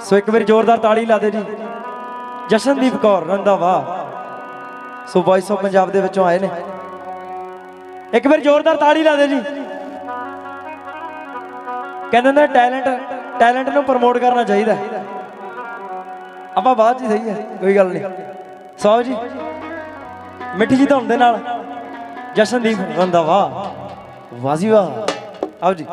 ਸੋ ਇੱਕ ਵਾਰੀ ਜ਼ੋਰਦਾਰ ਤਾੜੀ ਲਾ ਦੇ ਜੀ। ਜਸ਼ਨਦੀਪ ਕੌਰ ਰੰਦਾਵਾ ਸੋ ਵਾਇਸ ਆਫ ਪੰਜਾਬ ਦੇ ਵਿੱਚੋਂ ਆਏ ਨੇ। ਇੱਕ ਵਾਰ ਜ਼ੋਰਦਾਰ ਤਾੜੀ ਲਾ ਦੇ ਜੀ। ਕਹਿੰਦੇ ਨੇ ਟੈਲੈਂਟ ਟੈਲੈਂਟ ਨੂੰ ਪ੍ਰਮੋਟ ਕਰਨਾ ਚਾਹੀਦਾ ਆਪਾਂ ਬਾਅਦ ਜੀ ਸਹੀ ਹੈ, ਕੋਈ ਗੱਲ ਨਹੀਂ। ਸੌ ਜੀ। ਮਿੱਠੀ ਜੀ ਧੁੰਦ ਨਾਲ। ਜਸ਼ਨਦੀਪ ਰੰਦਾਵਾ ਵਾਹ ਜੀ ਵਾਹ। ਆਓ ਜੀ।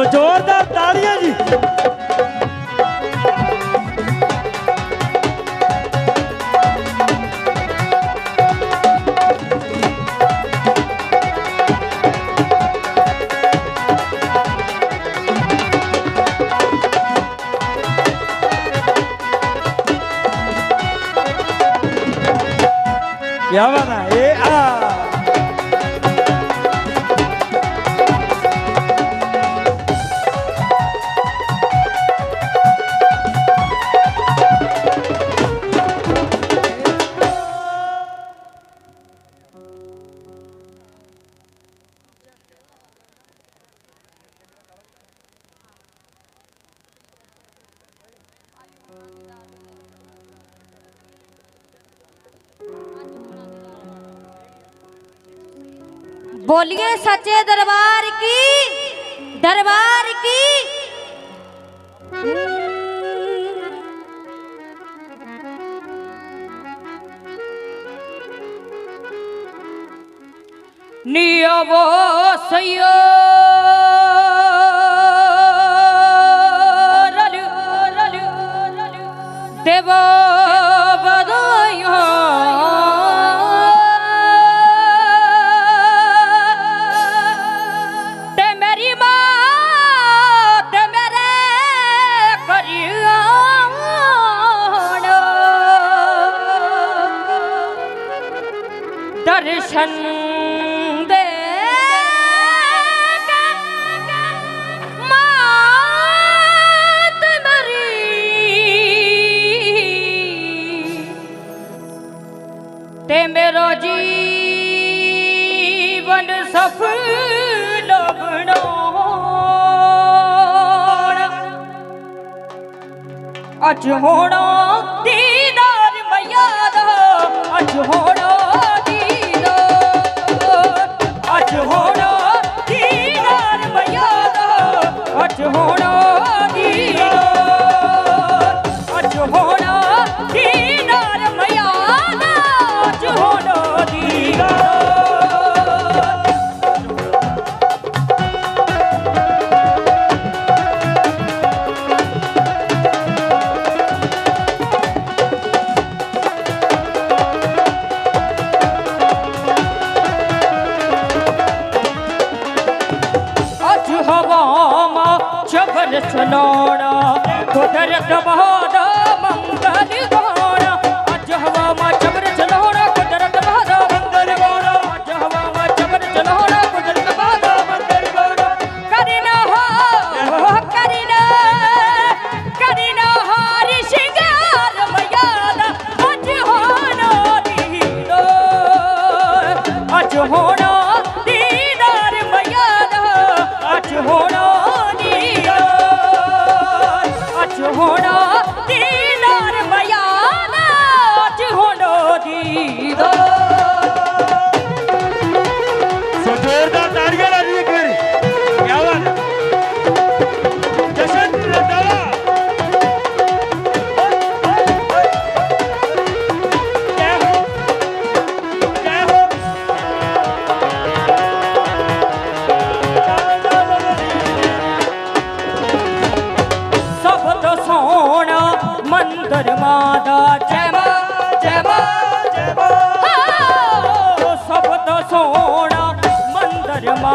ਸੋ ਜ਼ੋਰਦਾਰ ਤਾੜੀਆਂ ਜੀ। ਕਿਆ ਬਾਤ ਹੈ ਬੋਲੀਏ ਸੱਚੇ ਦਰਬਾਰ ਕੀ? ਦਰਬਾਰ ਕੀ? ਨੀ ਅਵੋ ਸਯੋ વટ હોડો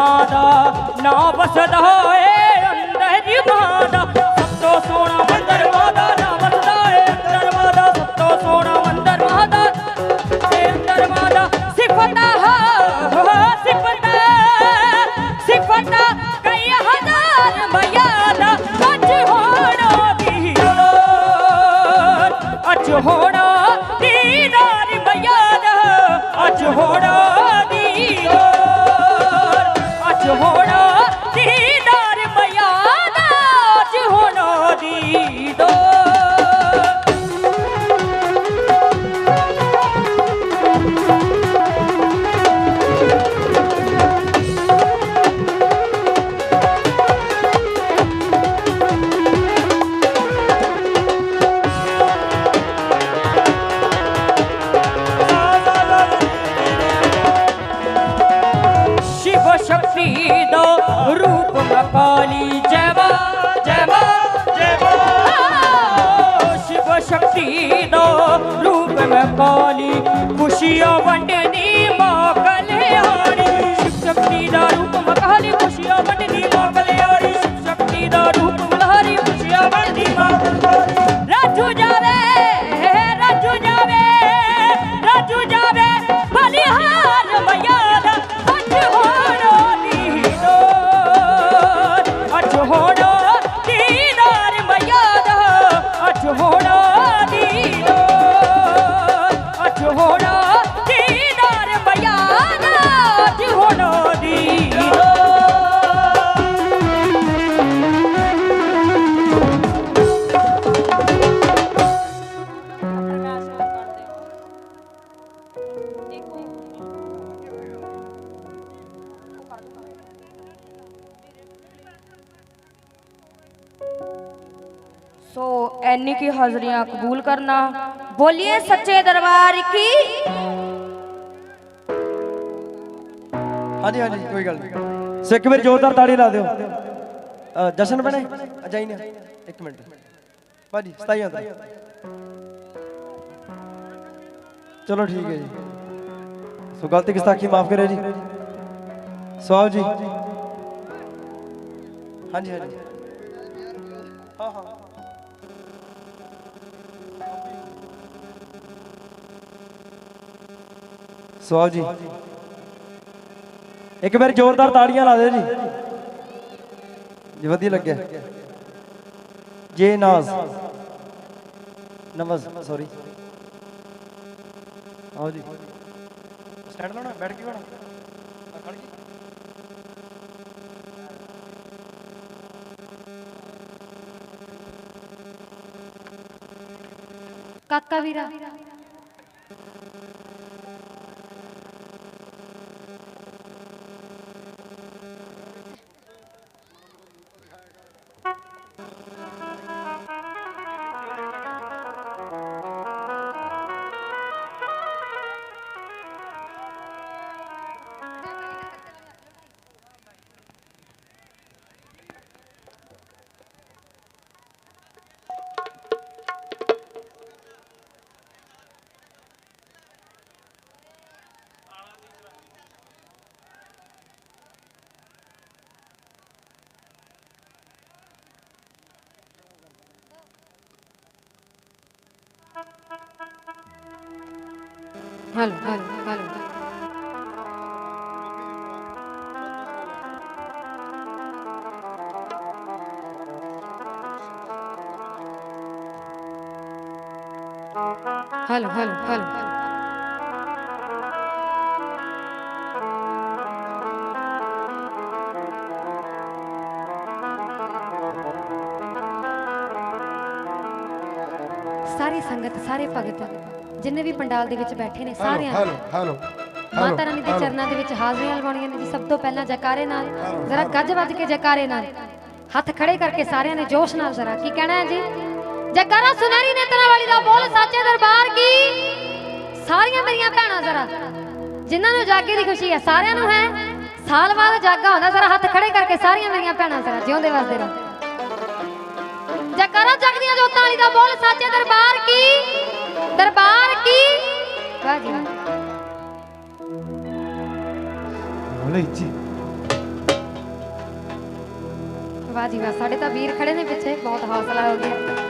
ਦਾ ਨਾ ਬਸਦਾ ਹੋਏ। జియో వంటి నీ ਐਨੀ ਕੀ ਹਾਜ਼ਰੀਆਂ ਕਬੂਲ ਕਰਨਾ ਬੋਲਿਏ ਸੱਚੇ ਦਰਬਾਰ ਕੀ ਹਾਂਜੀ ਹਾਂਜੀ ਕੋਈ ਗੱਲ ਨਹੀਂ ਸੋ ਇੱਕ ਵਾਰ ਜ਼ੋਰਦਾਰ ਤਾੜੀ ਲਾ ਦਿਓ ਅ, ਜਸ਼ਨ ਬਣੇ ਅਜਾਈ ਨੇ ਇੱਕ ਮਿੰਟ ਭਾਜੀ 27 ਆਉਂਦਾ ਚਲੋ ਠੀਕ ਹੈ ਜੀ ਸੋ ਗਲਤੀ ਗੁਸਤਾਖੀ ਮਾਫ ਕਰਿਓ ਜੀ ਸਵਾਬ ਜੀ ਸਵਾਬ ਜੀ। ਇੱਕ ਵਾਰ ਜ਼ੋਰਦਾਰ ਤਾੜੀਆਂ ਲਾ ਦਿਓ ਜੀ। ਜੀ ਵਧੀਆ ਲੱਗਿਆ। ਜੇ ਨਾਜ਼। ਨਮਸ ਸੌਰੀ ਆਓ ਜੀ। ਸਟੈਂਡ ਲਾਉਣਾ ਬੈਠ ਕੇ ਆ ਖੜ ਕੇ ਕਾਕਾ ਵੀਰਾ। Hello hello hello hello hello hello ਸਾਰੀ ਸੰਗਤ ਸਾਰੇ ਭਗਤ ਜਿੰਨੇ ਵੀ ਪੰਡਾਲ ਦੇ ਵਿੱਚ ਬੈਠੇ ਨੇ ਸਾਰਿਆਂ ਨੂੰ ਹੈਲੋ ਹੈਲੋ ਮਾਤਾ ਰਾਣੀ ਦੇ ਚਰਨਾਂ ਦੇ ਵਿੱਚ ਹਾਜ਼ਰੀਆਂ ਲਗਾਉਣੀਆਂ ਨੇ ਜੀ ਸਭ ਤੋਂ ਪਹਿਲਾਂ ਜੈਕਾਰੇ ਨਾਲ ਜ਼ਰਾ ਗੱਜ ਵੱਜ ਕੇ ਜੈਕਾਰੇ ਨਾਲ। ਹੱਥ ਖੜੇ ਕਰਕੇ ਸਾਰਿਆਂ ਨੇ ਜੋਸ਼ ਨਾਲ ਜ਼ਰਾ ਕੀ ਕਹਿਣਾ ਹੈ ਜੀ? ਜੈਕਾਰਾ ਸੁਨਹਿਰੀ ਨੇਤਰਾਂ ਵਾਲੀ ਦਾ ਬੋਲ ਸਾਚੇ ਦਰਬਾਰ ਕੀ? ਸਾਰੀਆਂ ਮੇਰੀਆਂ ਭੈਣਾਂ ਜ਼ਰਾ ਜਿਨ੍ਹਾਂ ਨੂੰ ਜਾਗੇ ਦੀ ਖੁਸ਼ੀ ਹੈ ਸਾਰਿਆਂ ਨੂੰ ਹੈ? ਸਾਲ ਬਾਅਦ ਜਾਗਾ ਹੁੰਦਾ ਜ਼ਰਾ ਹੱਥ ਖੜੇ ਕਰਕੇ ਸਾਰੀਆਂ ਮੇਰੀਆਂ ਭੈਣਾਂ ਜ਼ਰਾ ਜਿਉਂਦੇ ਵਸਦੇ ਰਹੋ। ਜੈਕਾਰਾ ਜਗਦੀਆਂ ਜੋਤਾਂ ਵਾਲੀ ਦਾ ਬੋਲ ਸਾਚੇ ਦਰਬਾਰ ਕੀ? ਦਰਬਾਰ ਕੀ? ਵਾਹ ਜੀ ਬੋਲੇ ਜੀ। ਵਾਹ ਜੀ ਵਾਹ ਸਾਡੇ ਤਾਂ ਵੀਰ ਖੜੇ ਨੇ ਪਿੱਛੇ ਬਹੁਤ ਹੌਸਲਾ ਹੋ ਗਿਆ।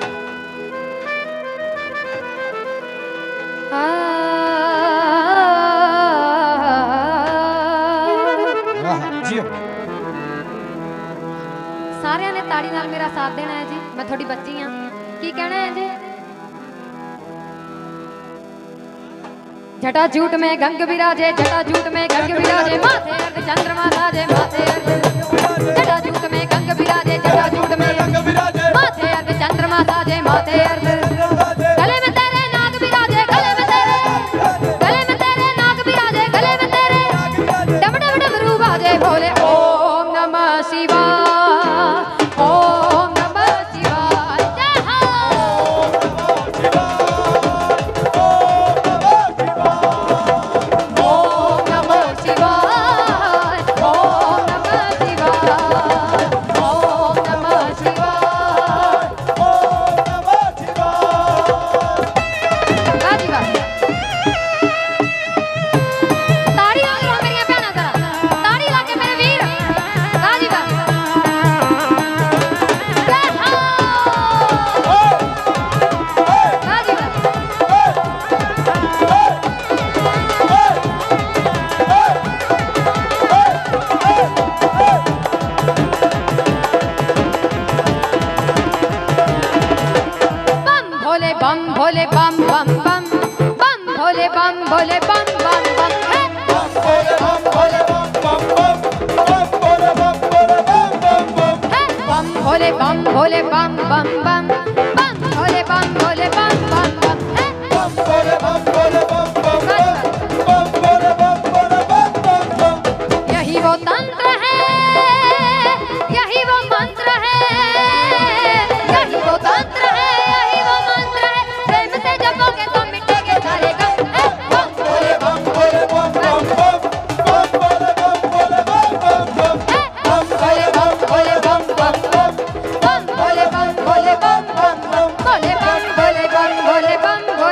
ਸਾਰਿਆਂ ਨੇ ਤਾੜੀ ਨਾਲ ਮੇਰਾ ਸਾਥ ਦੇਣਾ ਹੈ ਜੀ ਮੈਂ ਤੁਹਾਡੀ ਬੱਚੀ ਆ ਕੀ ਕਹਿਣਾ ਹੈ ਜੀ? જટા જૂટ મેં ગંગ બિરાજે જટા જૂટ મેં ગંગ બિરાજે માથે અર્ધ ચંદ્રમા લાજે માથે અર્ધ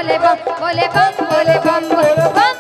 bom, bole bom, bole bom, bole bom, bole bom.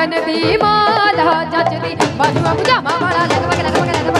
તન દી માધા જચતી બાજુ બુજા માવાળા લગવગ લગવગ લગવગ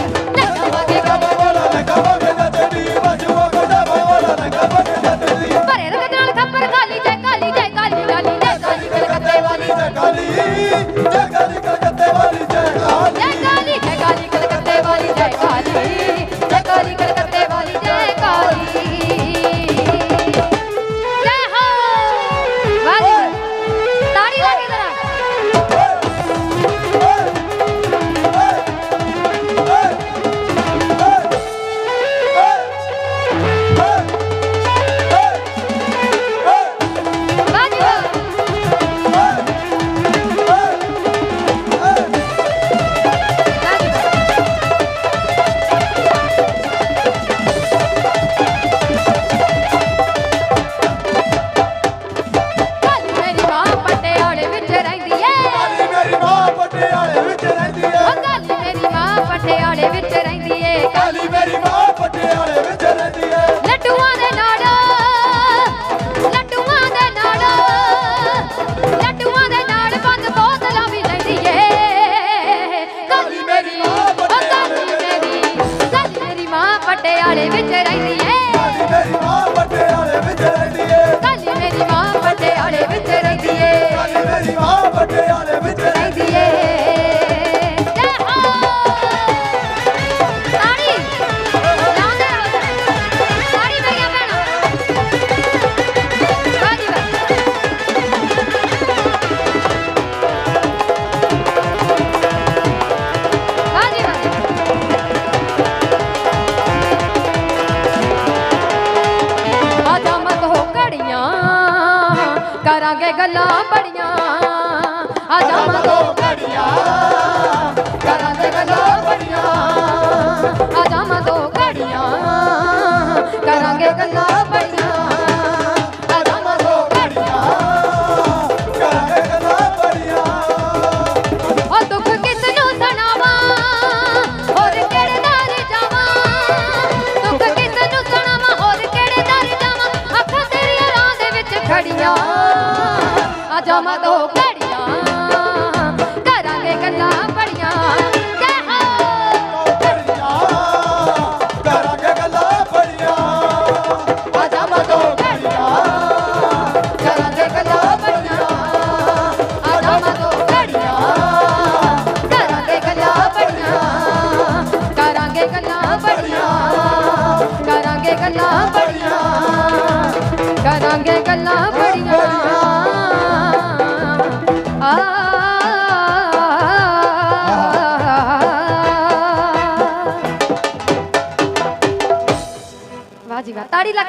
ਕਰਾਂਗੇ ਗੱਲਾਂ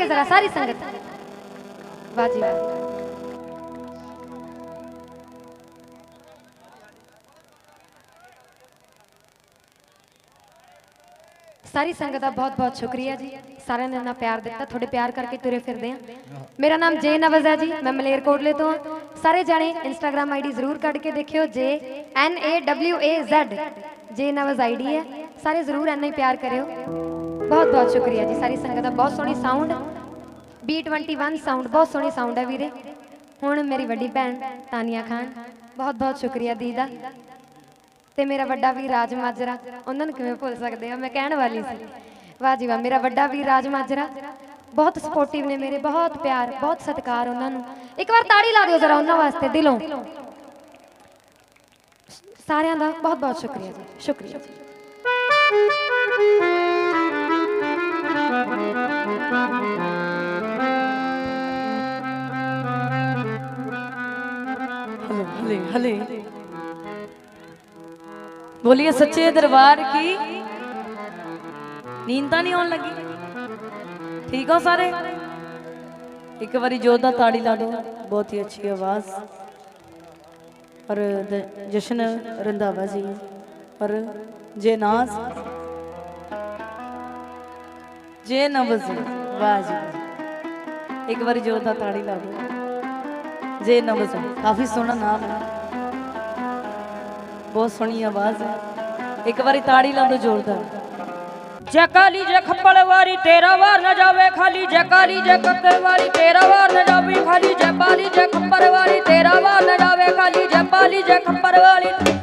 ਜੀ ਵਾਹ ਤਾੜੀ ਲਾ ਕੇ ਜ਼ਰਾ ਸਾਰੀ ਸਾਰੀ ਸੰਗਤ ਦਾ ਬਹੁਤ ਬਹੁਤ ਸ਼ੁਕਰੀਆ ਜੀ। ਸਾਰਿਆਂ ਨੇ ਇੰਨਾ ਪਿਆਰ ਦਿੱਤਾ। ਤੁਹਾਡੇ ਪਿਆਰ ਕਰਕੇ ਤੁਰੇ ਫਿਰਦੇ ਆ ਮੇਰਾ ਨਾਮ ਜੇ ਨਵਜ਼ ਹੈ ਜੀ। ਮੈਂ ਮਲੇਰਕੋਟਲੇ ਤੋਂ ਹਾਂ। ਸਾਰੇ ਜਾਣੇ ਇੰਸਟਾਗ੍ਰam ਆਈਡੀ ਜ਼ਰੂਰ ਕੱਢ ਕੇ ਦੇਖਿਓ। ਜੇ ਐਨ ਏ ਡਬਲਯੂ ਏ ਜ਼ੈਡ ਜੇ ਨਵਜ਼ ਆਈਡੀ ਹੈ। ਸਾਰੇ ਜ਼ਰੂਰ ਇੰਨਾ ਹੀ ਪਿਆਰ ਕਰਿਓ। ਬਹੁਤ ਬਹੁਤ ਸ਼ੁਕਰੀਆ ਜੀ। ਸਾਰੀ ਸੰਗਤ ਦਾ ਬਹੁਤ ਸੋਹਣੀ ਸਾਊਂਡ B21 ਸਾਊਂਡ ਬਹੁਤ ਸੋਹਣੀ ਸਾਊਂਡ ਹੈ ਵੀਰੇ। ਹੁਣ ਮੇਰੀ ਵੱਡੀ ਭੈਣ ਤਾਨੀਆ ਖਾਨ, ਬਹੁਤ ਬਹੁਤ ਸ਼ੁਕਰੀਆ ਦੀ ਦਾ। ਤੇ ਮੇਰਾ ਵੱਡਾ ਵੀਰ ਰਾਜ ਮਾਜਰਾ, ਉਹਨਾਂ ਨੂੰ ਕਿਵੇਂ ਭੁੱਲ ਸਕਦੇ ਆ ਮੈਂ ਕਹਿਣ ਵਾਲੀ ਸੀ। ਵਾਹ ਜੀ ਵਾਹ, ਮੇਰਾ ਵੱਡਾ ਵੀਰ ਰਾਜ ਮਾਜਰਾ, ਬਹੁਤ ਸਪੋਰਟਿਵ ਨੇ ਮੇਰੇ, ਬਹੁਤ ਪਿਆਰ, ਬਹੁਤ ਸਤਿਕਾਰ ਉਹਨਾਂ ਨੂੰ। ਇੱਕ ਵਾਰ ਤਾੜੀ ਲਾ ਦਿਓ ਜ਼ਰਾ ਉਹਨਾਂ ਵਾਸਤੇ, ਦਿਲੋਂ। ਸਾਰਿਆਂ ਦਾ ਬਹੁਤ ਬਹੁਤ ਸ਼ੁਕਰੀਆ ਜੀ, ਸ਼ੁਕਰੀਆ ਹਲੇ ਹਲੇ। ਬੋਲੀਏ ਸੱਚੇ ਦਰਬਾਰ ਕੀ? ਨੀਂਦ ਤਾਂ ਨਹੀਂ ਆਉਣ ਲੱਗੀ। ਠੀਕ ਹੋ ਸਾਰੇ? ਇੱਕ ਵਾਰੀ ਜੋਰਦਾਰ ਤਾੜੀ ਲਾ ਦਿਓ। ਬਹੁਤ ਹੀ ਅੱਛੀ ਆਵਾਜ਼। ਔਰ ਜਸ਼ਨ ਰੰਧਾਵਾ ਜੀ। ਔਰ ਜੇ ਨਾਜ਼ ਜੇ। ਨਵਜ਼ ਵਾਹ ਜੀ ਇੱਕ ਵਾਰੀ ਜੋਰਦਾਰ ਤਾੜੀ ਲਾ ਦਿਓ। ਜੇ ਨਵਜ਼ ਕਾਫੀ ਸੋਹਣਾ ਨਾਮ ਹੈ। ਬਹੁਤ ਸੋਹਣੀ ਆਵਾਜ਼ ਹੈ। ਇੱਕ ਵਾਰੀ ਤਾੜੀ ਲਾ ਦਿਓ ਜ਼ੋਰਦਾਰ ਜੈ ਕਾਲੀ, ਜੈ ਖੱਪਲ ਵਾਰੀ ਤੇਰਾ ਵਾਰ ਨਾ ਜਾਵੇ ਖਾਲੀ। ਜੈ ਕਾਲੀ, ਜੈ ਕੱਕਰ ਵਾਲੀ ਤੇਰਾ ਵਾਰ ਨਾ ਜਾਵੇ ਖਾਲੀ। ਜੈ ਪਾਲੀ ਜੈ ਖੱਪਰ ਵਾਲੀ ਤੇਰਾ ਵਾਰ ਨਾ ਜਾਵੇ ਖਾਲੀ। ਜੈ ਪਾਲੀ ਜੈ ਖੱਪਰ ਵਾਲੀ ਵਾਰ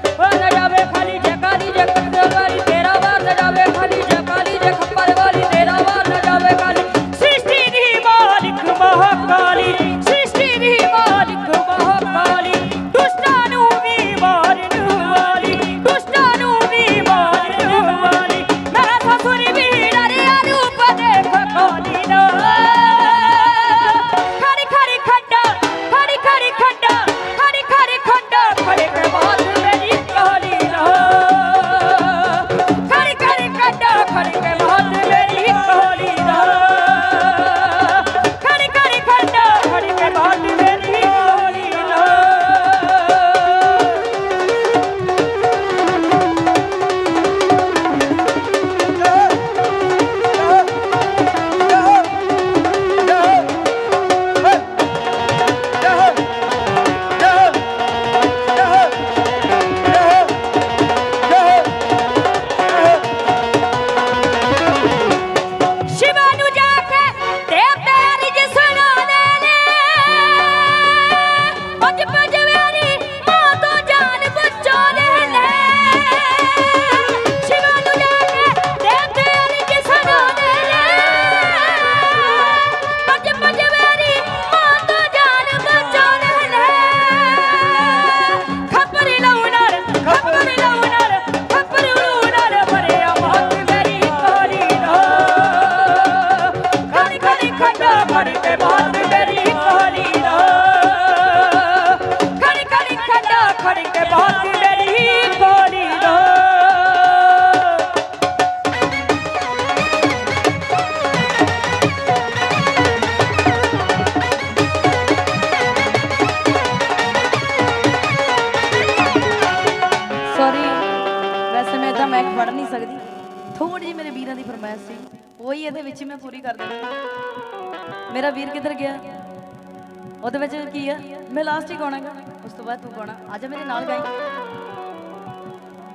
ਬਾਬਾ ਤੂੰ ਗਾਣਾ ਆ? ਜਾ ਮੇਰੇ ਨਾਲ ਗਾਈ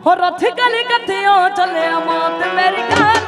ਹੋ ਰੱਥ ਗਲ ਚੱਲਿਆ ਮਾਤ ਮੇਰੀ ਘਰ।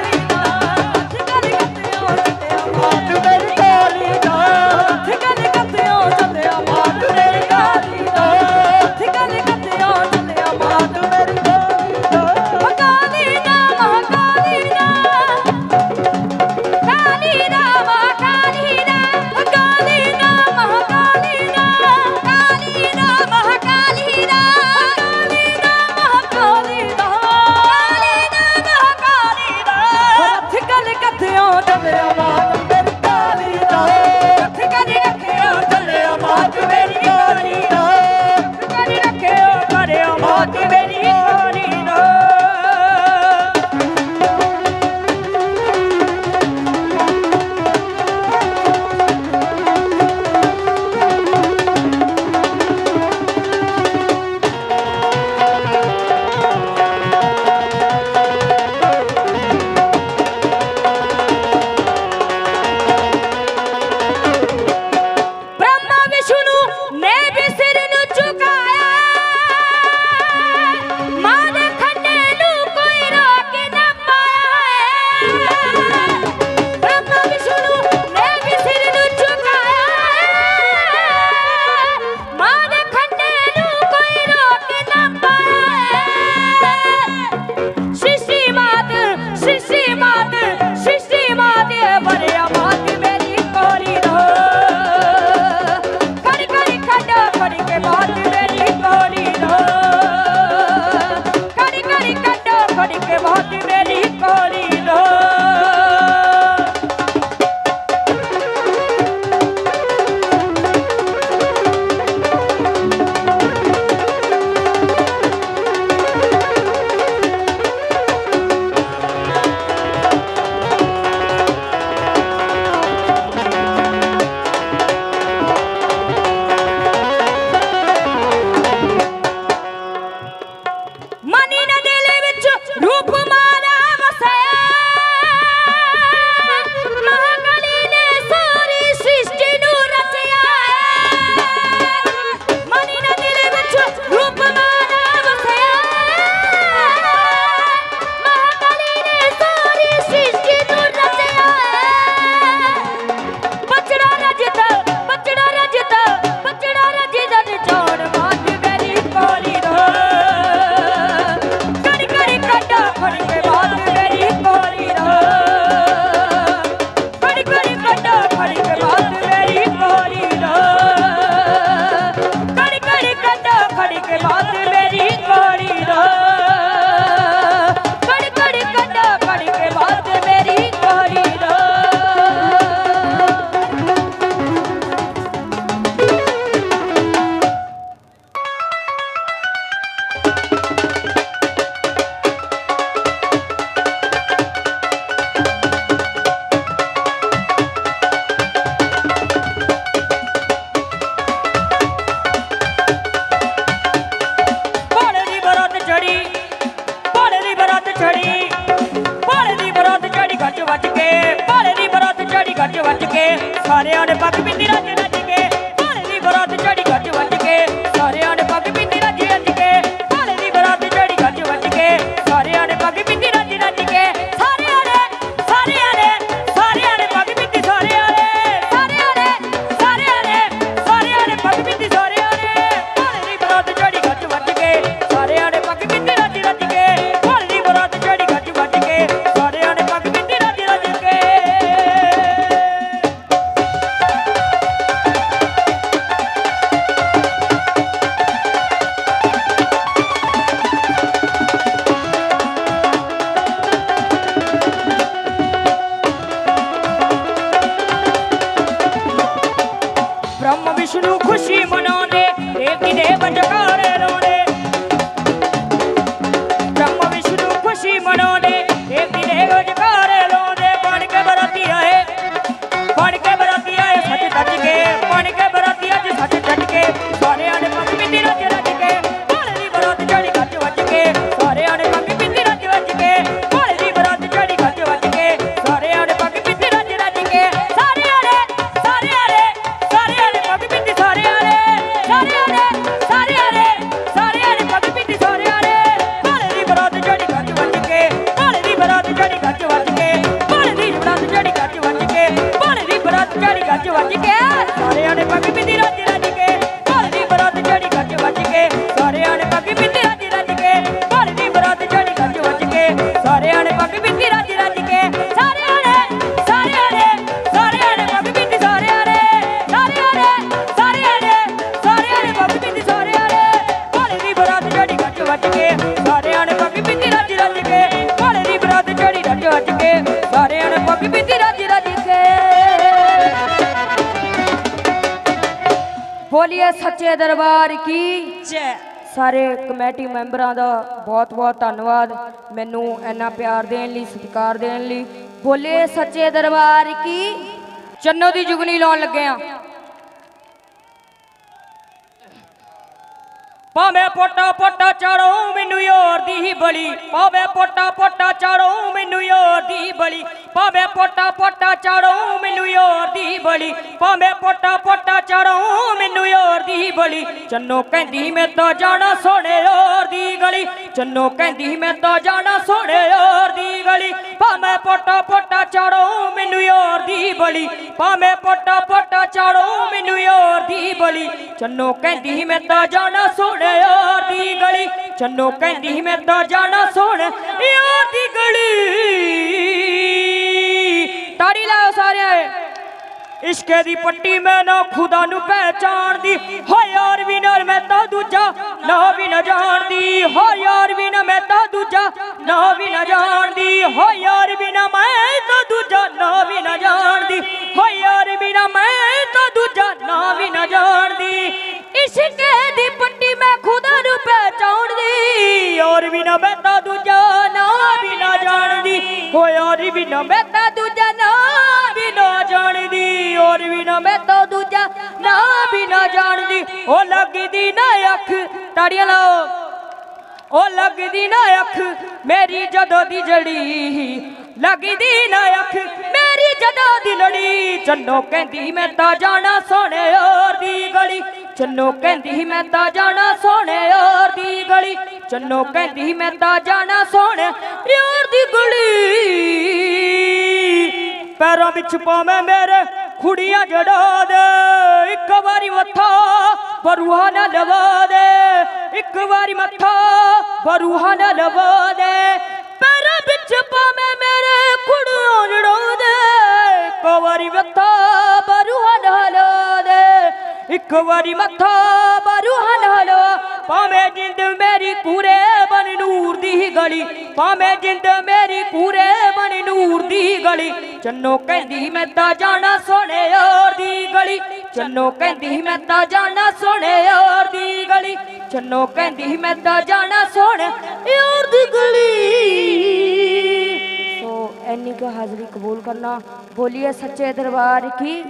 ਬੋਲੀਏ ਸੱਚੇ ਦਰਬਾਰ ਕੀ? ਜੈ। ਸਾਰੇ ਕਮੇਟੀ ਮੈਂਬਰਾਂ ਦਾ ਬਹੁਤ ਬਹੁਤ ਧੰਨਵਾਦ। ਮੈਨੂੰ ਇੰਨਾ ਪਿਆਰ ਦੇਣ ਲਈ ਸਤਿਕਾਰ ਦੇਣ ਲਈ। ਬੋਲੇ ਸੱਚੇ ਦਰਬਾਰ ਕੀ? ਚੰਨੋ ਦੀ ਜੁਗਨੀ ਲਾਉਣ ਲੱਗੇ ਆ ਭਾਵੇਂ ਪੋਟਾ ਪੋਟਾ ਚਾੜੋ ਮੈਨੂੰ ਯਾਰ ਦੀ ਹੀ ਬਲੀ, ਭਾਵੇਂ ਪੋਟਾ ਪੋਟਾ ਚਾੜੋ ਮੈਨੂੰ ਯਾਰ ਦੀ ਹੀ ਬਲੀ, ਭਾਵੇਂ ਪੋਟਾ ਪੋਟਾ ਚਾੜੋ ਮੈਨੂੰ ਯਾਰ ਦੀ ਹੀ ਬਲੀ, ਭਾਵੇਂ ਪੋਟਾ ਪੋਟਾ ਚਾੜੋ ਮੈਨੂੰ ਯਾਰ ਦੀ ਹੀ ਬਲੀ। ਚੰਨੋ ਕਹਿੰਦੀ ਮੈਂ ਤਾਂ ਜਾਣਾ ਸੋਹਣੇ ਯਾਰ ਦੀ ਗਲੀ, ਚੰਨੋ ਕਹਿੰਦੀ ਮੈਂ ਤਾਂ ਜਾਣਾ ਸੋਹਣੇ ਯਾਰ ਦੀ ਗਲੀ, ਭਾਵੇਂ ਪੋਟਾ ਪੋਟਾ ਚਾੜੋ ਮੈਨੂੰ ਯਾਰ ਦੀ ਬਲੀ, ਭਾਵੇਂ ਪੋਟਾ ਪੋਟਾ ਚਾੜੋ ਮੈਨੂੰ ਯਾਰ ਦੀ ਬਲੀ, ਚੰਨੋ ਕਹਿੰਦੀ ਮੈਂ ਤਾਂ ਜਾਣਾ ਸੋਹਣੇ ਯਾਰ ਦੀ ਗਲੀ। ਚੰਨੋ ਕਹਿੰਦੀ ਮੈਂ ਤਾਂ ਜਾਣਾ ਸੋਹਣੇ ਯਾਰ ਦੀ ਗਲੀ। ਤਾੜੀ ਲਾਓ ਸਾਰਿਆਂ ਇਸ਼ਕੇ ਦੀ ਪੱਟੀ ਮੈਂ ਨਾ ਖੁਦਾ ਨੂੰ ਪਹਿਚਾਣਦੀ। ਹੋ ਯਾਰ ਵੀ ਨਾਲ ਮੈਂ ਤਾਂ ਦੂਜਾ। ਨਾ ਵੀ ਨਾ ਜਾਣਦੀ। ਹੋ ਯਾਰ ਵੀ ਨਾ ਮੈਂ ਤਾਂ ਦੂਜਾ। ਨਾ ਵੀ ਨਾ ਜਾਣਦੀ। ਹੋ ਯਾਰ ਵੀ ਨਾ ਮੈਂ ਤਾਂ ਦੂਜਾ। ਨਾ ਵੀ ਨਾ ਜਾਣਦੀ। ਹੋ ਯਾਰ ਵੀ ਨਾ ਮੈਂ ਤਾਂ ਦੂਜਾ। ਨਾ ਵੀ ਨਾ ਜਾਣਦੀ। ਇਸ਼ਕੇ ਦੀ ਮੈਂ ਖੁਦਾ ਨੂੰ ਪਹਿਚਾਣਦੀ ਔਰ ਵੀ ਨਾ ਮੈਂ ਤਾਂ ਦੂਜਾ ਨਾ ਵੀ ਨਾ ਜਾਣਦੀ। ਹੋ ਯਾਰ ਵੀ ਨਾ ਮੈਂ ਤਾਂ ਦੂਜਾ ਨਾ ਵੀ ਨਾ ਜਾਣਦੀ ਔਰ ਵੀ ਨਾ ਮੈਂ ਤਾਂ ਦੂਜਾ ਨਾ ਵੀ ਨਾ ਜਾਣਦੀ। ਉਹ ਲੱਗਦੀ ਨਾ ਅੱਖ, ਤਾੜੀਆਂ ਲਾਓ। ਉਹ ਲੱਗਦੀ ਨਾ ਅੱਖ, ਮੇਰੀ ਜਦੋਂ ਦੀ ਜੜੀ। ਲੱਗਦੀ ਨਾ ਅੱਖ, ਮੇਰੀ ਜਦੋਂ ਦੀ ਲੜੀ। ਚੰਨੋ ਕਹਿੰਦੀ, ਮੈਂ ਤਾਂ ਜਾਣਾ ਸੋਹਣੇ ਔਰ ਦੀ ਗਲੀ। ਚੰਨੋ ਕਹਿੰਦੀ ਮੈਂ ਤਾਂ ਜਾਣਾ ਸੋਹਣੇ ਔਰ ਦੀ ਗਲੀ। ਚੰਨੋ ਕਹਿੰਦੀ ਮੈਂ ਤਾਂ ਜਾਣਾ ਸੋਹਣੇ ਔਰ ਦੀ ਗਲੀ। ਪੈਰਾਂ ਵਿੱਚ ਪਾਵੇਂ ਮੇਰੇ ਖੁੜੀਆਂ ਜੜਾ ਦੇ। ਇੱਕ ਵਾਰੀ ਮੱਥਾ ਬਰੂਹਾ ਨਾ ਲਵਾ ਦੇ। ਇੱਕ ਵਾਰੀ ਮੱਥਾ ਬਰੂਹਾ ਨਾ ਲਵਾ ਦੇ। ਪੈਰਾਂ ਵਿੱਚ ਪਾਵੇਂ ਮੇਰੇ ਖੁੜੀਆਂ ਜੜਾ ਦੇ। ਇੱਕ ਵਾਰੀ ਮੱਥਾ ਇੱਕ ਵਾਰੀ ਮੱਥਾ ਬਰੂਹਾ ਨਾ ਲਵਾ ਭਾਵੇਂ ਜਿੰਦ ਮੇਰੀ ਕੂਰੇ ਬਨ ਨੂਰ ਦੀ ਗਲੀ, ਭਾਵੇਂ ਜਿੰਦ ਮੇਰੀ ਕੂਰੇ ਬਨ ਨੂਰ ਦੀ ਗਲੀ। ਚੰਨੋ ਕਹਿੰਦੀ ਮੈਂ ਤਾਂ ਜਾਣਾ ਸੋਹਣੇ ਯਾਰ ਦੀ ਗਲੀ। ਚੰਨੋ ਕਹਿੰਦੀ ਮੈਂ ਤਾਂ ਜਾਣਾ ਸੋਹਣੇ ਯਾਰ ਦੀ ਗਲੀ। ਚੰਨੋ ਕਹਿੰਦੀ ਮੈਂ ਤਾਂ ਜਾਣਾ ਸੋਹਣੇ ਯਾਰ ਦੀ ਗਲੀ। ਸੋ ਐਨੀ ਕੁ ਹਾਜ਼ਰੀ ਕਬੂਲ ਕਰਨਾ ਬੋਲੀਏ ਸੱਚੇ ਦਰਬਾਰ ਕੀ?